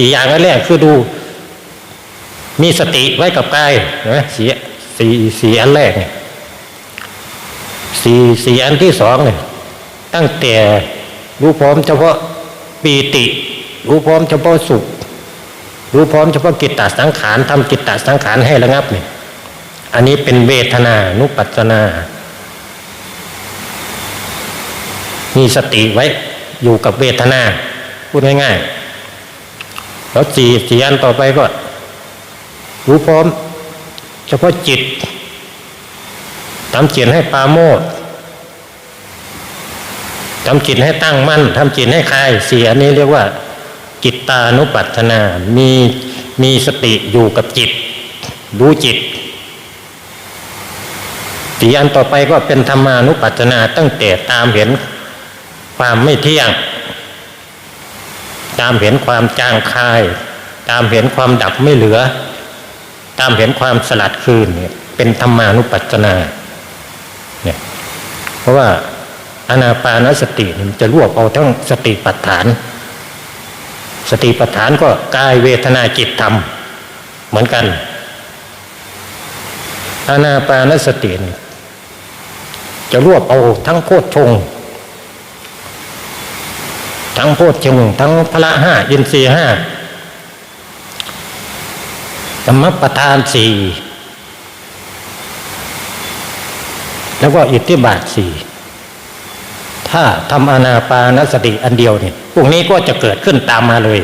สี่อย่างแรกคือดู มีสติไว้กับกายเห็นไหมสี่สี่สี่อันแรกเนี่ยสี่สี่อันที่สองเนี่ยตั้งแต่รู้พร้อมเฉพาะปีติ รู้พร้อมเฉพาะสุข รู้พร้อมเฉพาะกิตตสังขารทำกิตตสังขารให้ระงับเนี่ยอันนี้เป็นเวทนานุปัสสนา มีสติไว้อยู่กับเวทนา พูดง่ายๆ แล้วสี่สี่อันต่อไปก็ รู้พร้อม เฉพาะจิตทำจิตให้ปาโมดทำจิตให้ตั้งมั่นทำจิตให้คลายสี่อันนี้เรียกว่า จิตตานุปัฏฐนา มีมีสติอยู่กับจิต รู้จิตสี่อันต่อไปก็เป็นธรรมานุปัฏฐนาตั้งแต่ตามเห็นความไม่เที่ยง ตามเห็นความจางคาย ตามเห็นความดับไม่เหลือ ตามเห็นความสลัดคืนเนี่ยเป็นธรรมานุปัฏฐนาเนี่ยเพราะว่าอนาปานสติมันจะรวบเอาทั้งสติปัฏฐาน สติปัฏฐานก็กายเวทนาจิตธรรมเหมือนกันอานาปานสติจะรวบเอาทั้งโพชฌงค์ ทั้งโพชฌงค์ทั้งพละห้าอินทรีห้าธรรมประธานสี่แล้วก็อิทธิบาทสี่ถ้าทำอนาปานสติอันเดียวเนี่ยพวกนี้ก็จะเกิดขึ้นตามมาเลย